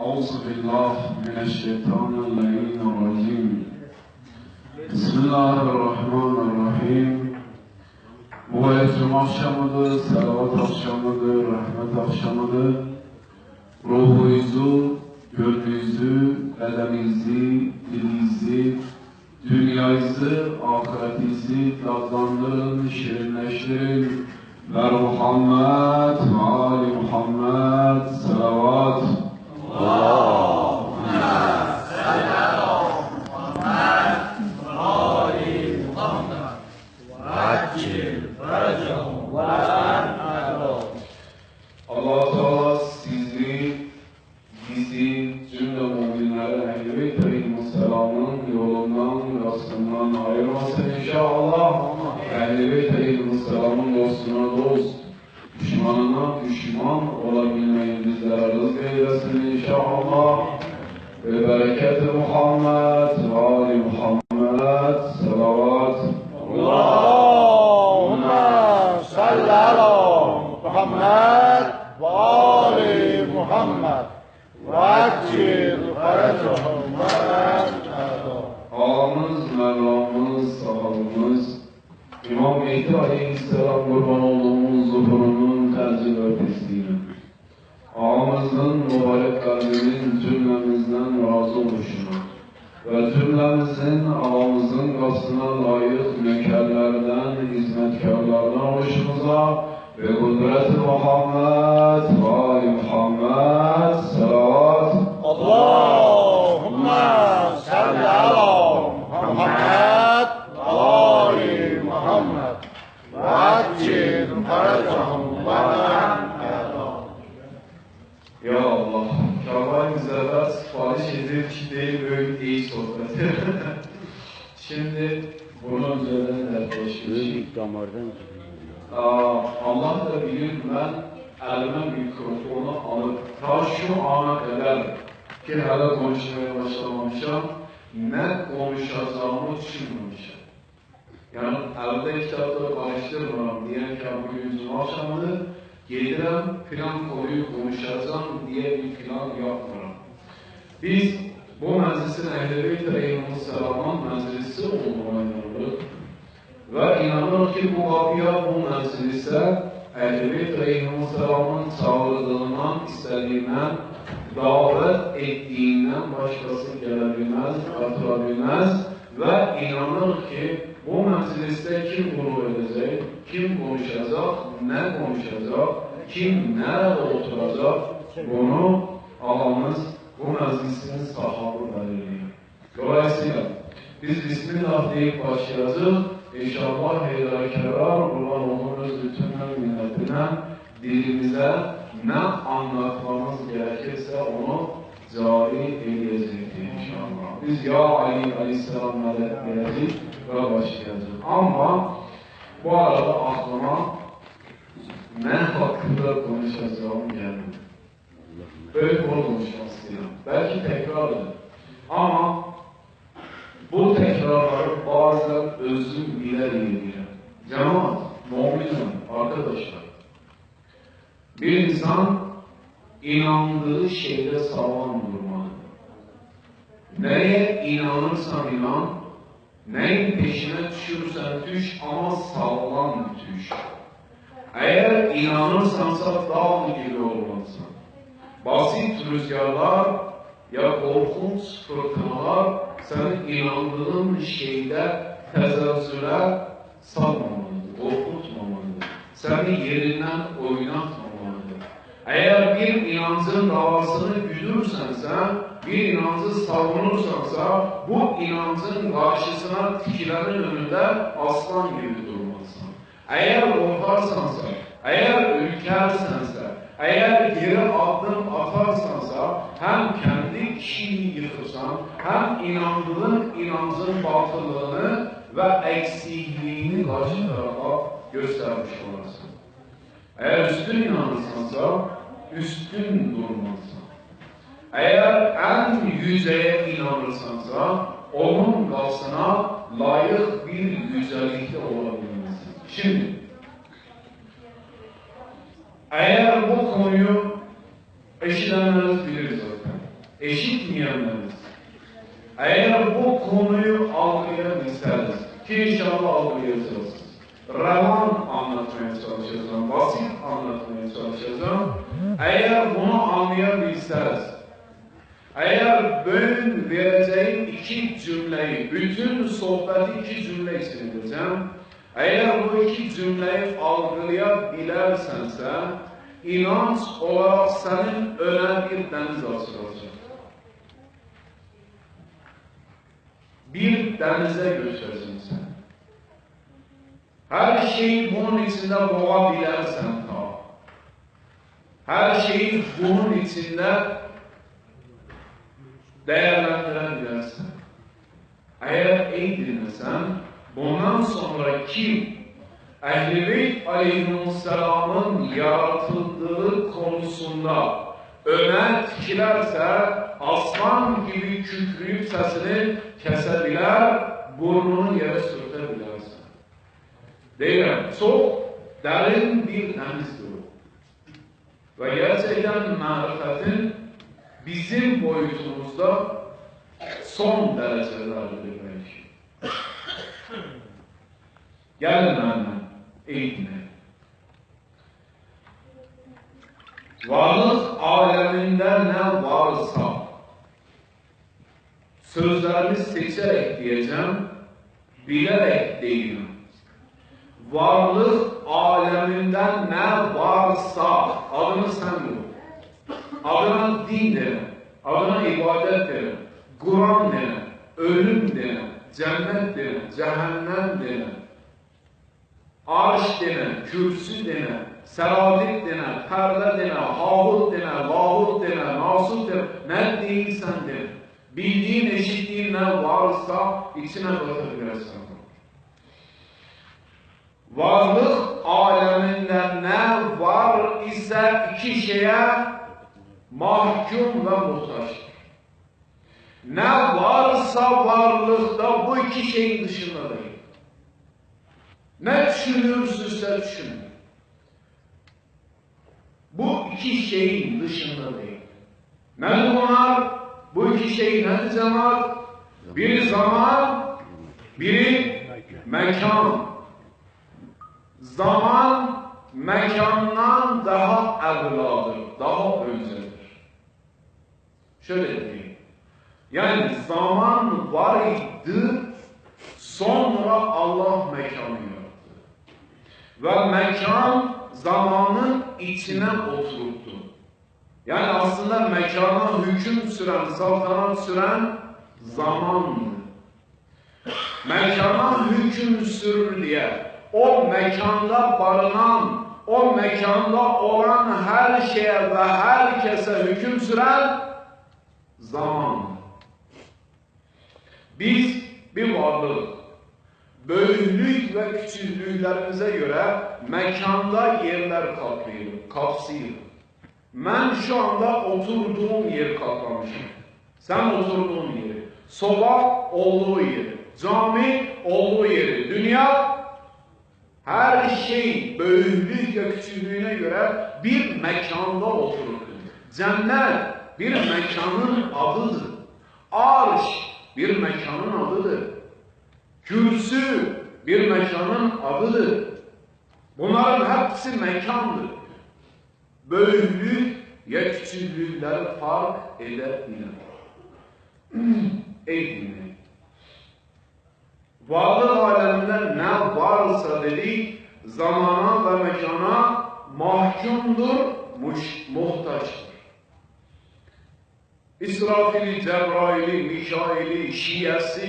أعوذ بالله من الشيطان اللعين الرجيم بسم الله الرحمن الرحيم Bu ay Cuma akşamıdır, selavat akşamıdır, rahmet akşamıdır. Ruhuyuzu, gönlünüzü, elinizi, dilinizi, dünyayızı, ahiretinizi tatlandırın, şirinleştirin. Ver Muhammed ve Ali Muhammed selavat. Allah düşmanına pişman olabilmeyi bizlere rızk eylesin inşallah. Ve bereketi Muhammed Ali Muhammed salavat. Allahümme salli ala Muhammed ve Ali Muhammed. Vacil faracahum ve Ağamız, Mevlamız, sahabımız, İmam Mehdi Aleyhisselam kurban olduğumuz zuhurumuz, tercih ve teslimi. Ağamızın mübarek kalbinin cümlemizden razı oluşuna ve cümlemizin ağamızın kapsına layık mekerlerden, hizmetkarlardan oluşumuza ve kudret-i Muhammed ve Ali Muhammed salavat. Allahümme salli ala Muhammed ve Ali Muhammed. وعجل فرجهم وأجلهم Ya Allah, Kabe'yi güzeller sipariş edip kitleyi böyle iyi sohbeti. Şimdi bunun üzerine dertleşmiş. Büyük damardan Aa, Allah da bilir ben elime mikrofonu alıp ta şu ana kadar ki hala konuşmaya başlamamışam ne konuşacağımı düşünmemişim. Yani elde kitapları karıştırmam diyen ki bugün cuma akşamıdır. Gelirem plan konuyu konuşacağım diye bir plan yapmıyorum. Biz bu meclisin Ehl-i Beyt Aleyhisselam'ın meclisi olduğuna inanırız. Ve inanır ki bu kapıya bu meclise Ehl-i Beyt Aleyhisselam'ın çağırdığından, istediğinden, davet ettiğinden başkası gelebilmez, katılabilmez və inanırıq ki, o məclisdə kim qonu edəcək, kim konuşacaq, nə konuşacaq, kim nərədə oturacaq, bunu alanız, bu məclisinin sahabı verir. Dolayısıyla, biz Bismillah deyib başlayacaq, inşallah heyra kərar, Quran olunuz bütünün minnətinə, dilimizə nə anlatmamız gerekirse onu cari edecektir inşallah. Biz Ya Ali Aleyhisselam gelecek ve başlayacağız. Ama bu arada aklıma ne hakkında konuşacağım geldi. Böyle konuşmak istiyorum. Belki tekrardır. Ama bu tekrarları bazen özüm bile değil. Cemaat, müminim, arkadaşlar. Bir insan inandığı şeyde sağlam durmalı. Neye inanırsan inan, neyin peşine düşürsen düş ama sağlam düş. Eğer inanırsansa dağ gibi olmalısın. Basit rüzgarlar ya korkunç fırtınalar senin inandığın şeyde tezezzüle salmamalıdır, korkutmamalıdır. Seni yerinden oynatmamalıdır. Eğer bir inancın davasını güdürsense, bir inancı savunursansa, bu inancın karşısına dikilenin önünde aslan gibi durmalısın. Eğer korkarsansa, eğer ülkersense, eğer geri adım atarsansa hem kendi kişiliğini yıkırsan hem inandığın inancın batıllığını ve eksikliğini karşı tarafa göstermiş olasın. Eğer üstün inanırsansa üstün durmalısın. Eğer en yüzeye inanırsansa onun karşısına layık bir güzellikte olabilmelisin. Şimdi eğer bu konuyu eşidenleriniz bilir zaten. öğrenmeniz. Eğer bu konuyu algılayabilirseniz, ki inşallah algılayacaksınız. Revan anlatmaya çalışacağım, basit anlatmaya çalışacağım. Eğer bunu anlayabilirseniz, eğer ben vereceğim iki cümleyi, bütün sohbeti iki cümle için. Eğer bu iki cümleyi algılayabilirsense, inanç olarak senin öne bir deniz açılacak. Bir denize götüreceğim seni. Her şeyi bunun içinde boğabilirsen ta. Her şeyi bunun içinde değerlendirebilirsin. Eğer iyi dinlesen, bundan sonra kim Ehl-i Beyt Aleyhisselam'ın yaratıldığı konusunda öne dikilerse aslan gibi kükrüyüp sesini kesebilir, burnunu yere sürtebilirsin. Değilim, çok derin bir denizdir o. Ve gerçekten marifetin bizim boyutumuzda son derecelerdir belki. Gelin benimle, eğitimle. Varlık aleminde ne varsa sözlerimi seçerek diyeceğim, bilerek değilim. Varlık aleminden ne varsa adını sen bul. Adına din dene, adına ibadet dene, Kur'an dene, ölüm dene, cennet dene, cehennem dene, arş dene, kürsü dene, seradik dene, perde dene, havut dene, lahut dene, nasut dene, ne değilsen dene. Bildiğin, eşitliğin ne varsa içine batabilirsin. Varlık aleminde ne var ise iki şeye mahkum ve muhtaçtır. Ne varsa varlıkta bu iki şeyin dışında değil. Ne düşünürsünüzse düşünün. Bu iki şeyin dışında değil. Ne bunlar? Bu iki şey ne zaman? Biri zaman, biri mekan. Zaman mekandan daha evladır, daha öncedir. Şöyle diyeyim. Yani zaman var idi, sonra Allah mekanı yarattı. Ve mekan zamanın içine oturttu. Yani aslında mekana hüküm süren, saltanat süren zamandı. Mekana hüküm sür diye o mekanda barınan, o mekanda olan her şeye ve herkese hüküm süren zaman. Biz bir varlık, büyüklük ve küçüklüklerimize göre mekanda yerler kaplıyor, kapsıyor. Ben şu anda oturduğum yeri kaplamışım. Sen oturduğun yeri. Soba olduğu yeri. Cami olduğu yeri. Dünya her şey büyüklük ve küçüklüğüne göre bir mekanda oturur. Cennet bir mekanın adıdır. Arş bir mekanın adıdır. Kürsü bir mekanın adıdır. Bunların hepsi mekandır. Büyüklük ya küçüklükler fark edebilir. Ey dinleyin. Varlık aleminde ne varsa dedik, zamana ve mekana mahkumdur, muhtaçtır. İsrafili, Cebraili, Mikaili, Şiası,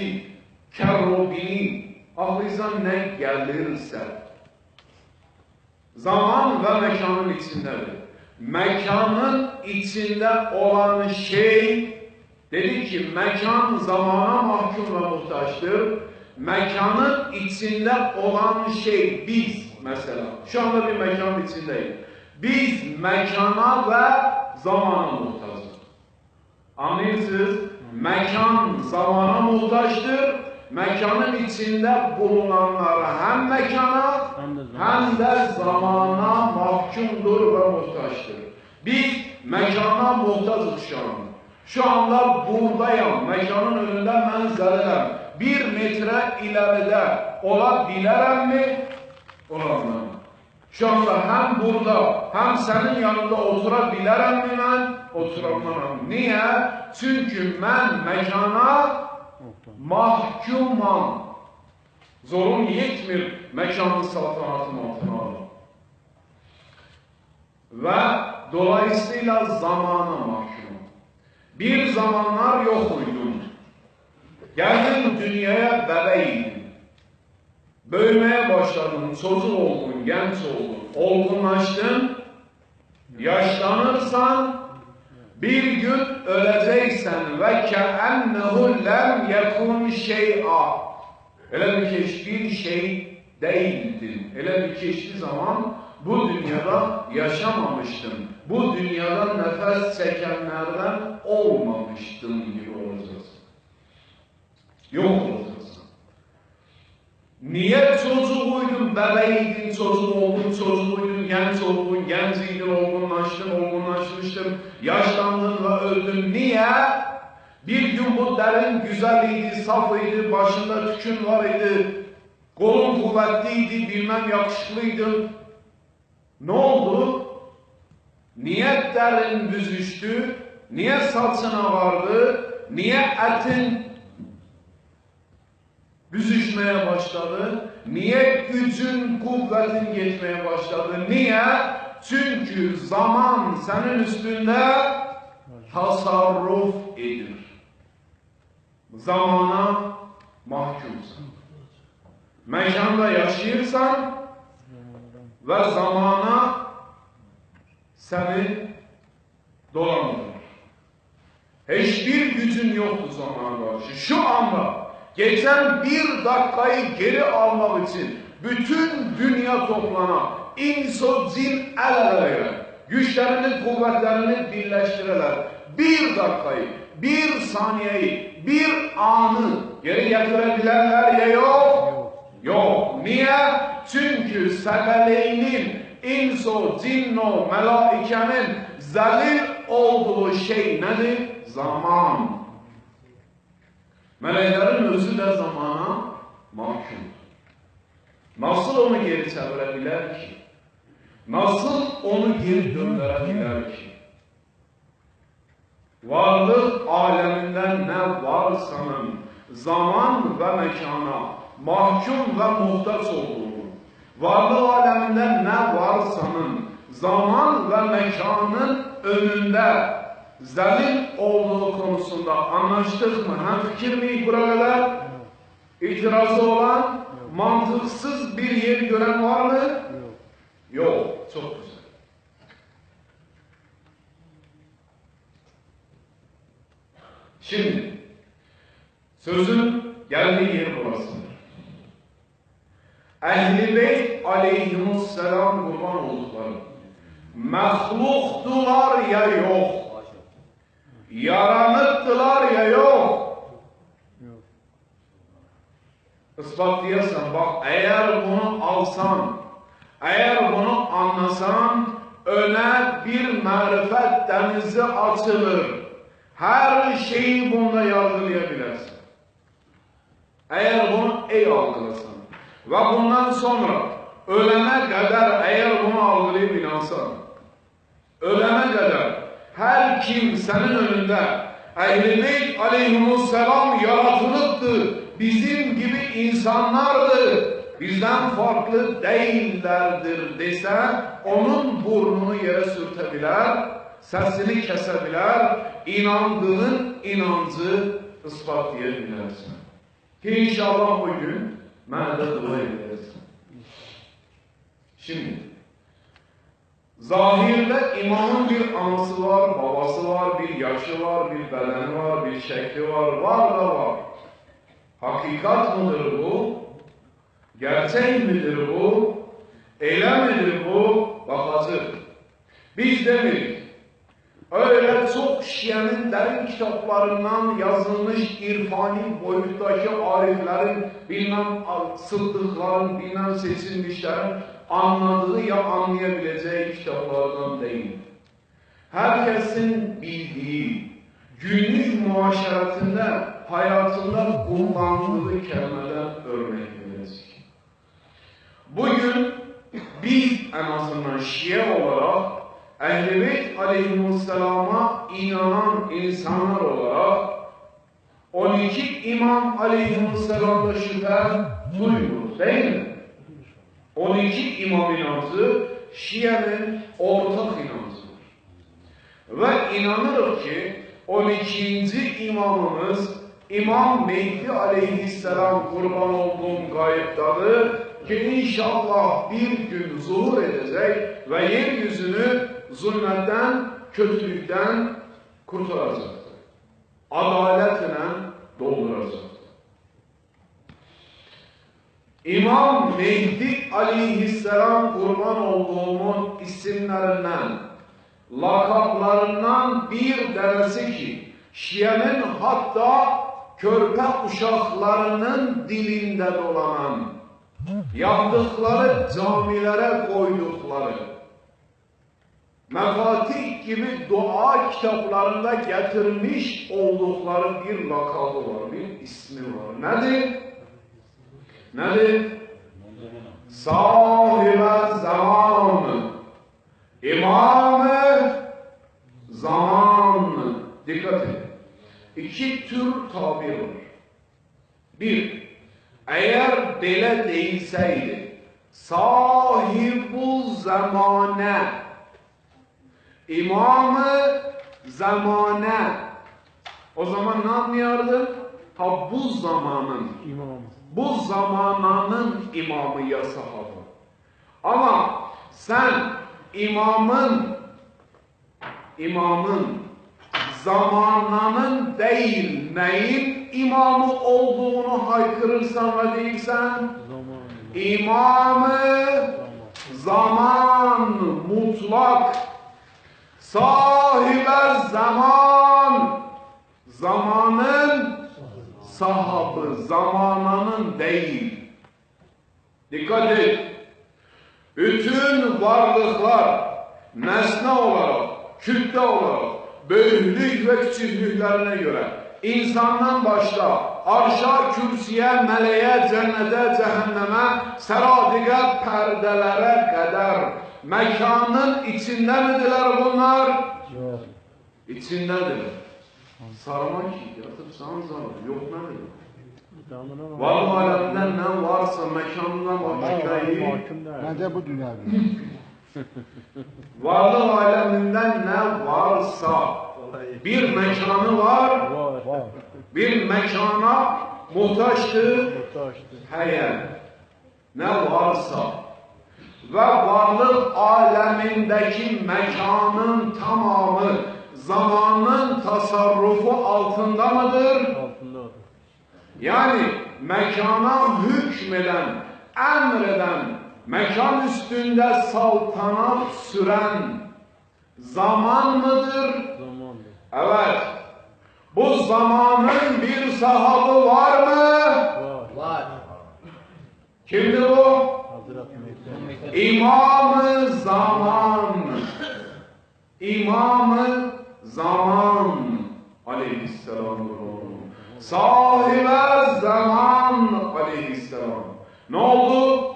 Kerubini, aklınıza ne gelirse, zaman ve mekanın içindedir. Mekanın içinde olan şey, dedi ki mekan zamana mahkum ve muhtaçtır. Mekanın içinde olan şey biz mesela. Şu anda bir mekanın içindeyiz. Biz mekana ve zamana muhtacız. Anlıyorsunuz? Mekan zamana muhtaçtır. Mekanın içinde bulunanlar hem mekana hem de zamana mahkumdur ve muhtaçtır. Biz mekana muhtacız şu an. Şu anda buradayım. Mekanın önünde mənzərələm. bir metrə iləridə ola bilərəmmi? Olamam. Şanla həm burada, həm sənin yanında otura bilərəmmi mən? Oturamam. Niyə? Çünki mən məkana mahkumam. Zorum yetmir məkanın saltanatının altına alır. Və dolayısıyla zamana mahkumam. Bir zamanlar yox uydum. Geldin dünyaya bebeğiydin. Büyümeye başladın, çocuk oldun, genç oldun, olgunlaştın, yaşlanırsan bir gün öleceksen ve keennehu lem yekun şey'a. Öyle bir ki hiçbir şey değildin. Öyle bir hiçbir zaman bu dünyada yaşamamıştın. Bu dünyada nefes çekenlerden olmamıştın gibi olacaksın. Yok olacaksın. Niye çocuğuydun, bebeğiydin, çocuk oldun, çocuğuydun, genç oldun, genciydin, olgunlaştın, olgunlaşmıştın, yaşlandın ve öldün. Niye? Bir gün bu derin güzeliydi, safıydı, başında tükün var idi, kolun kuvvetliydi, bilmem yakışıklıydın. Ne oldu? Niye derin büzüştü? Niye saçına vardı? Niye etin büzüşmeye başladı? Niye gücün, kuvvetin geçmeye başladı? Niye? Çünkü zaman senin üstünde tasarruf edir. Zamana mahkumsun. Mekanda yaşayırsan ve zamana seni dolandırır. Hiçbir gücün yoktu zamana karşı. Şu anda geçen bir dakikayı geri almak için bütün dünya toplana inso cin el ele güçlerini kuvvetlerini birleştirirler. Bir dakikayı, bir saniyeyi, bir anı geri getirebilirler ya yok? Yok. Niye? Çünkü sebeleynin inso, cinno, melaikenin zelil olduğu şey nedir? Zaman. Mələklərin özü də zamana mahkumdur. Nasıl onu geri çevirə bilər ki? Nasıl onu geri döndürə bilər ki? Varlıq aləmində nə varsanın zaman və məkana mahkum və muhtaç olduğunu, varlıq aləmində nə varsanın zaman və məkanın önündə zelil olduğu konusunda anlaştık mı? Hem fikir mi buralar? İtirazı olan, mantıksız bir yer gören var mı? Yok. Çok güzel. Şimdi sözün geldiği yer burasıdır. Ehl-i Beyt aleyhimusselam kurban oldukları mehluktular ya yok. Yaranıktılar ya yok. Ispatlayasın bak eğer bunu alsan, eğer bunu anlasan öne bir marifet denizi açılır. Her şeyi bunda yargılayabilirsin. Eğer bunu iyi algılasan ve bundan sonra ölene kadar eğer bunu algılayıp inansan, ölene kadar her kim senin önünde Ehl-i Beyt aleyhimusselam yaratılıptı, bizim gibi insanlardı, bizden farklı değillerdir dese, onun burnunu yere sürtebilir, sesini kesebilir, inandığın inancı ispatlayabilirsin. Ki inşallah o gün mənə dua ederiz. Şimdi, zahirde imamın bir anası var, babası var, bir yaşı var, bir bedeni var, bir şekli var, var da var. Hakikat mıdır bu? Gerçek midir bu? Eyle midir bu? Bakacak. Biz demirik. Öyle çok Şia'nın derin kitaplarından yazılmış irfani boyuttaki ariflerin, bilmem sıddıkların, bilmem seçilmişlerin anladığı ya anlayabileceği kitaplardan değil. Herkesin bildiği, günlük muaşeretinde hayatında kullandığı kelimeden örnek verecek. Bugün biz en azından Şia olarak Ehl-i Aleyhisselam'a inanan insanlar olarak 12 İmam Aleyhisselam'da şüphe duymuyoruz değil mi? 12 imam inancı Şia'nın ortak inancıdır. Ve inanırız ki 12. imamımız İmam Mehdi aleyhisselam kurban olduğum gayiptadır ki inşallah bir gün zuhur edecek ve yeryüzünü zulmetten, kötülükten kurtaracaktır. Adaletle dolduracaktır. İmam Mehdi aleyhisselam kurban olduğumun isimlerinden, lakaplarından bir tanesi ki, Şia'nın hatta körpe uşaklarının dilinde dolanan, yaptıkları camilere koydukları, mefatih gibi dua kitaplarında getirmiş oldukları bir lakabı var, bir ismi var. Nedir? Nedir? Sahibe zaman. İmamı zaman. Dikkat edin. İki tür tabir var. Bir, eğer dele değilseydi, sahibu zamane, imamı zamane, o zaman ne anlayardın? Ha bu zamanın İmam. Bu zamananın imamı ya sahabe. Ama sen imamın imamın zamananın değil neyin imamı olduğunu haykırırsan ve değilsen imamı zaman mutlak sahibe zaman zamanın sahabı zamananın değil. Dikkat et. Bütün varlıklar nesne olarak, kütle olarak, büyüklük ve küçüklüklerine göre insandan başla arşa, kürsüye, meleğe, cennete, cehenneme, seradiga, perdelere kadar mekanın içinde midirler bunlar? Yok. İçindedir. Sarmak yatıp sana zarar. Yok nedir? Tanrı'nın Varlık aleminden ne varsa vakitleri, Mahkum değil. Bence bu dünyada. varlık aleminden ne varsa bir mekanı var, Var. Var. bir mekana Muhtaçtı. hayır. Ne varsa ve varlık alemindeki mekanın tamamı zamanın tasarrufu altında mıdır? Altındadır. Yani mekana hükmeden, emreden, mekan üstünde saltanat süren zaman mıdır? Zamandır. Evet. Bu zamanın bir sahabı var mı? Var. Kimdir o? Hazreti Mehdi. İmam-ı zaman. İmam-ı zaman. Aleyhisselam. Sahibe zaman aleyhisselam. Ne oldu?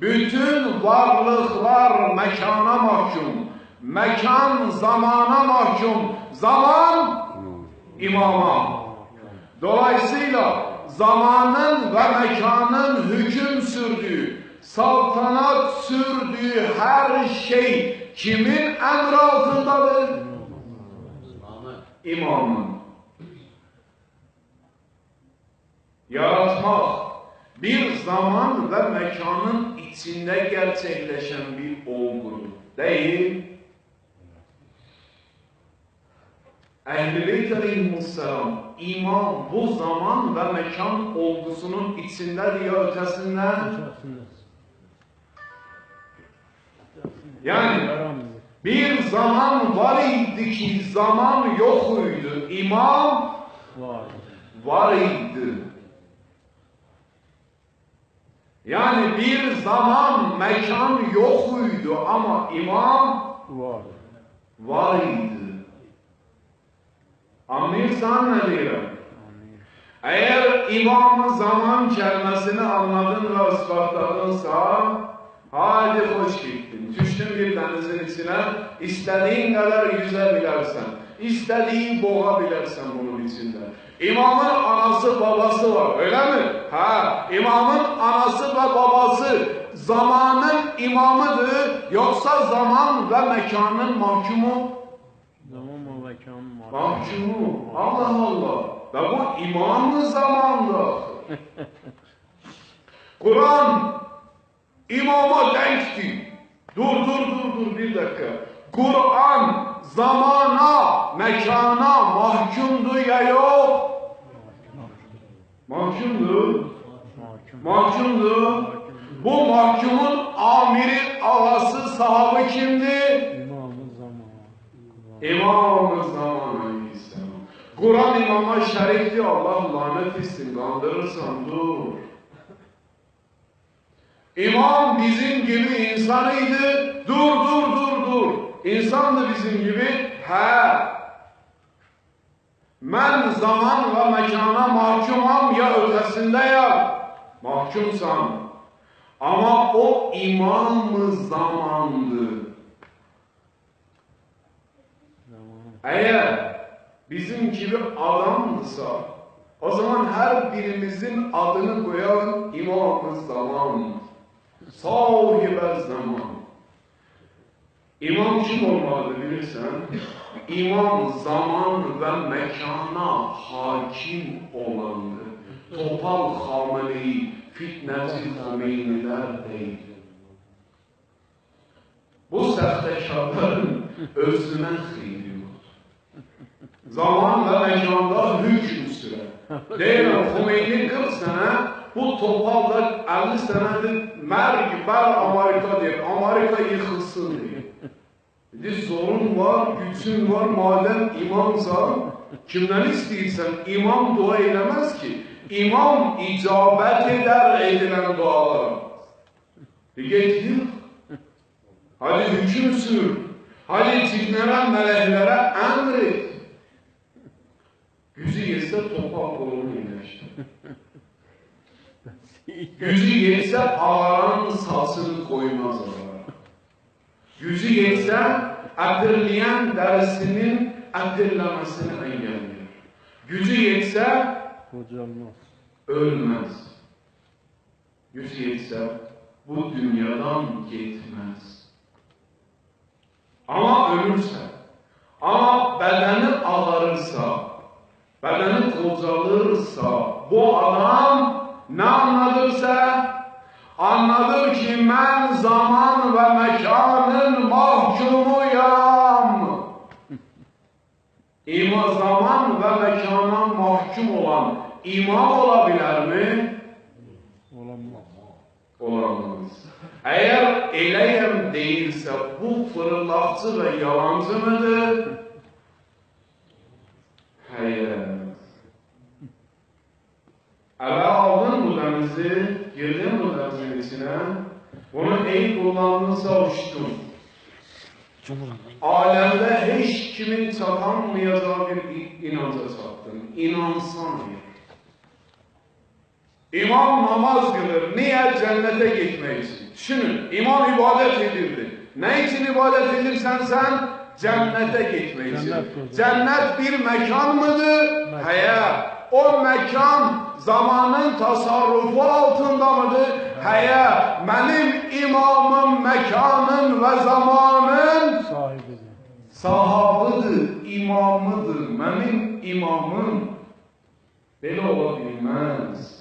Bütün varlıklar mekana mahkum. Mekan zamana mahkum. Zaman imama. Dolayısıyla zamanın ve mekanın hüküm sürdüğü, saltanat sürdüğü her şey kimin emri altındadır? İmamın. Yaratmak bir zaman ve mekanın içinde gerçekleşen bir olgudur. Değil. Ehl-i Aleyhisselam imam bu zaman ve mekan olgusunun içinde diye ötesinden Aslında. yani. Bir zaman var idi ki zaman yokuydu. İmam Var. idi. Yani bir zaman mekan yokuydu ama imam Var. var idi. Anlıyorsan ne diyorum? Anlayın. Eğer imam zaman kelimesini anladın ve ispatladınsa hadi hoş gittin. Düştün bir denizin içine istediğin kadar yüzebilirsen. istediğin boğabilirsen bunun içinde. İmamın anası babası var öyle mi? Ha, imamın anası ve babası zamanın imamıdır yoksa zaman ve mekanın mahkumu Zaman ve mekan Mahkumu. Allah Allah. Ve bu imamın zamanında. Kur'an imama denkti. Dur dur dur dur bir dakika. Kur'an zamana, mekana mahkumdu ya yok. Mahkumdu. Mahkum. Mahkumdu. Bu mahkumun amiri, ağası, sahabı kimdi? İmamı zaman. Kur'an imama şerifti Allah lanet etsin kandırırsan dur. İmam bizim gibi insanıydı. Dur dur dur dur. İnsandı bizim gibi. He. Ben zaman ve mekana mahkumam ya ötesinde ya. Mahkumsam. Ama o imam-ı zamandı. Zaman. Eğer bizim gibi adamsa o zaman her birimizin adını koyan imam zaman. Sahibe zaman. İmam kim olmalı bilirsen? İmam zaman ve mekana hakim olandır. Topal Hamene'yi, fitneci Hümeyniler değil. Bu sahtekarların özüne xeyri yok. Zaman ve mekanda hüküm sürer. Deyirəm, Xümeyni 40 sene, bu topalda 50 senedir merg bel Amerika deyir. Amerika yıkılsın deyir. Dedi zorun var, gücün var, madem imamsan, kimden istəyirsən? İmam dua eylemez ki. İmam icabet eder edilen dualara. E git. Hadi hüküm sür. Hadi cinlere, meleklere emret. Yüzü yetse topal kolunu iyileşti. Yüzü yetse ağaran salsını koymaz oraya. Yüzü yetse akırlayan derisinin akırlamasını engelliyor. Gücü yetse Kocalmaz. ölmez. Gücü yetse bu dünyadan gitmez. Ama ölürse, ama bedeni ağarırsa, bedeni kocalırsa, bu adam ne anladırsa, anladır ki ben zaman ve mekanın mahkumuyam. İma zaman ve mekana mahkum olan imam olabilir mi? Olamaz. Eğer eleyem değilse bu fırıldakçı ve yalancı mıdır? Hayır. Eve aldın bu denizi, girdin bu denizin içine, bunu iyi kullandınsa uçtun. Alemde hiç kimin çatanmayacağı bir inanca çattın. İnansan. İmam namaz kılır. Niye? Cennete gitmek için. Düşünün. İmam ibadet edirdi. Ne için ibadet edirsen sen? Cennete gitmek için. Cennet. Cennet bir mekan mıdır? Mekan. Hayır. O mekan zamanın tasarrufu altında mıdır? Hayır. Benim imamım mekanın ve zamanın Sahibidir. sahabıdır, imamıdır. Benim imamım böyle olabilmez.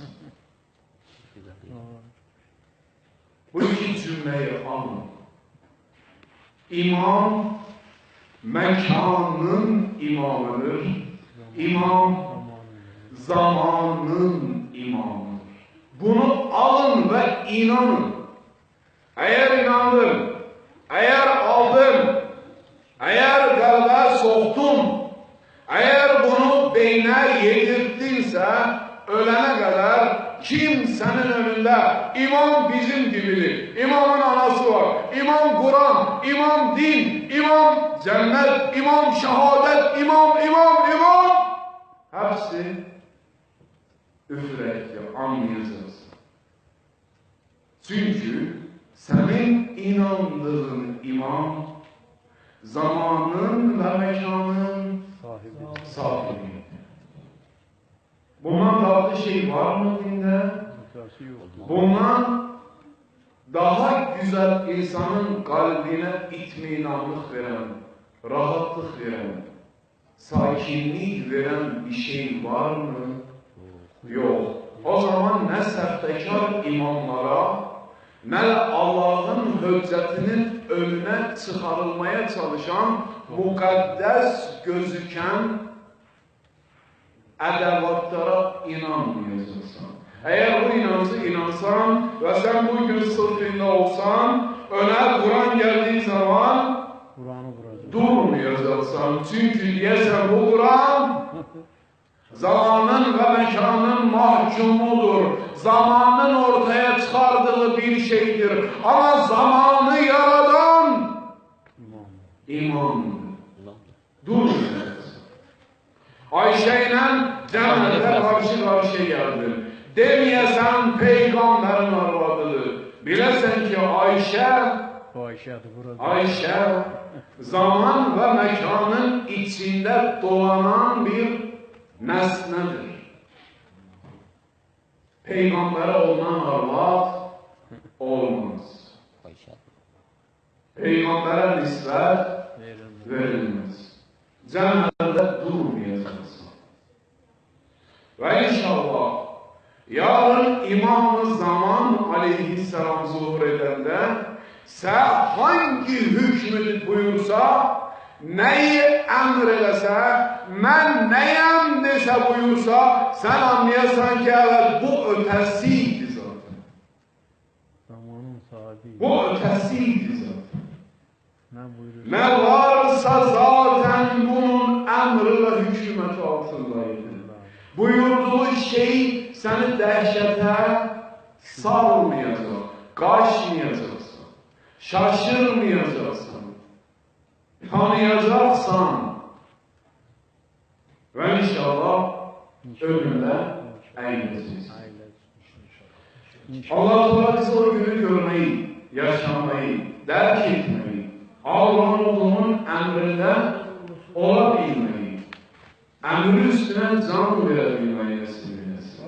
Bu iki cümleyi alın. İmam mekanın imamıdır. İmam zamanın imamıdır. Bunu alın ve inanın. Eğer inandın, eğer aldın, eğer kalbe soktun, eğer bunu beyne yedirttinse ölene kadar kimsenin önünde imam bizim gibidir. İmamın anası var. İmam Kur'an, imam din, imam cennet, imam şehadet, imam, imam, imam hepsi üfrekle anlayacaksın. Çünkü senin inandığın iman zamanın ve mekanın Sahibi. sahibi. Bundan daha şey var mı dinde? Bundan daha güzel insanın kalbine itminanlık veren, rahatlık veren, sakinlik veren bir şey var mı? Yok. O zaman ne sahtekar imamlara, ne Allah'ın hüccetinin önüne çıkarılmaya çalışan, mukaddes gözüken edevatlara inanmayacaksın. Eğer bu inancı inansan ve sen bugün sırtında olsan, öne Kur'an geldiği zaman durmayacaksın. Çünkü diyesen bu Kur'an zamanın ve mekanın mahkumudur. Zamanın ortaya çıkardığı bir şeydir. Ama zamanı yaradan İmam. imam. Durmayacaksın. Ayşe ile cennete karşı karşıya geldin. Demeyesen peygamberin arvadıdır. Bilesen ki Ayşe vuracak. Ayşe zaman ve mekanın içinde dolanan bir nesnedir. Peygambere olunan arvat olmaz. Peygambere nispet Verilmez. Cennette durmayacaksın. Ve inşallah yarın İmam-ı Zaman aleyhisselam zuhur edende sen hangi hükmü buyursa nəyi əmr eləsə, mən nəyəm desə buyursa, sən anlayasan ki, əvə bu ötəsi idi zaten. Zamanın sahibi. Bu ötəsi idi zaten. Nə varsa zaten bunun əmri və hüküməti altında idi. Buyurduğu şey səni dəhşətə sarmayacaq, qaçmayacaqsan, şaşırmayacaqsan. Tanıyacaksan ve inşallah eğileceksin. Ailesi. Allah Teala bize o günü görmeyi, yaşamayı, derk etmeyi, Allah'ın oğlunun emrinde olabilmeyi, emri üstüne can verebilmeyi nasip eylesin.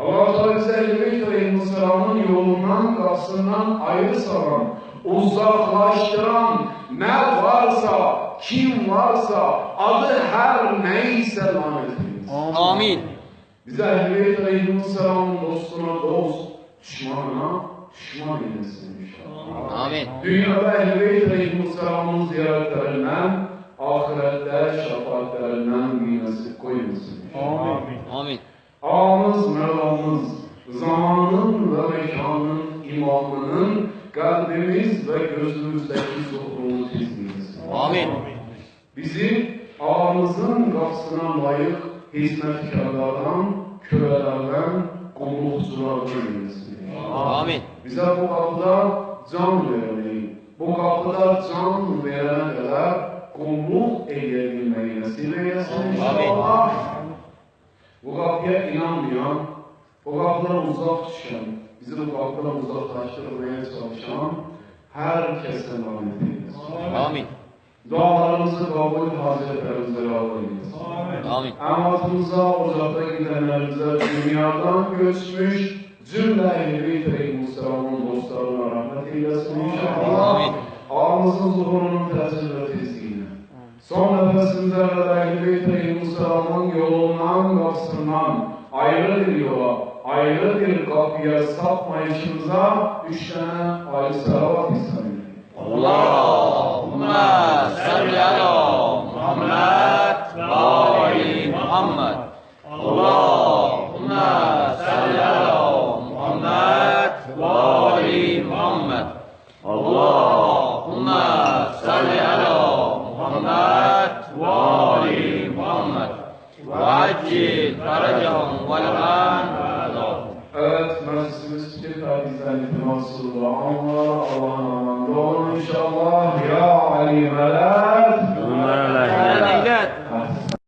Allah Teala bize Ehl-i Aleyhisselam'ın yolundan, kapsından ayrı salan, uzaklaştıran ne varsa, kim varsa, adı her neyse lanet eylesin. Amin. Bize Ehl-i Aleyhisselam'ın dostuna dost, düşmanına düşman eylesin inşallah. Amin. Dünyada Ehl-i Aleyhisselam'ın ziyaretlerinden, ahirette şefaatlerinden bir nasip koymasın inşallah. Amin. Amin. Ağamız, Mevlamız, zamanın ve mekanın imamının kalbimiz ve gözümüzdeki zuhurunu izleyesin. Amin. Bizi ağamızın kapısına layık hizmetkarlardan, kölelerden, kullukçulardan eylesin. Amin. Bize bu kapıda can vermeyi, bu kapıda can verene kadar kulluk edebilmeyi nasip eylesin inşallah. Bu kapıya inanmayan, bu kapıdan uzak düşen, bizi bu kapıdan uzaklaştırmaya çalışan herkese lanet eylesin. Amin. Dualarımızı kabul hazetlerimize eylesin. Amin. Ematımıza, uzakta gidenlerimize, dünyadan göçmüş cümle ehli Peygamber Musa'nın dostlarına rahmet eylesin inşallah. Amin. Ağamızın zuhurunun tesir ve tezgini. Son nefesimize kadar ehli Peygamber Musa'nın yolundan, kapısından ayrı bir yola, ayrı bir kapıya sapmayışımıza üç tane ayrı salavat istedim. Allahümme salli ala Muhammed ve ali Muhammed. Allahümme salli ala Muhammed ve ali Muhammed. Allahümme salli ala Muhammed ve ali Muhammed. Ve accil feracahum vel an Evet, meclisimiz bir hadisten itimasıl ve anla Allah'ın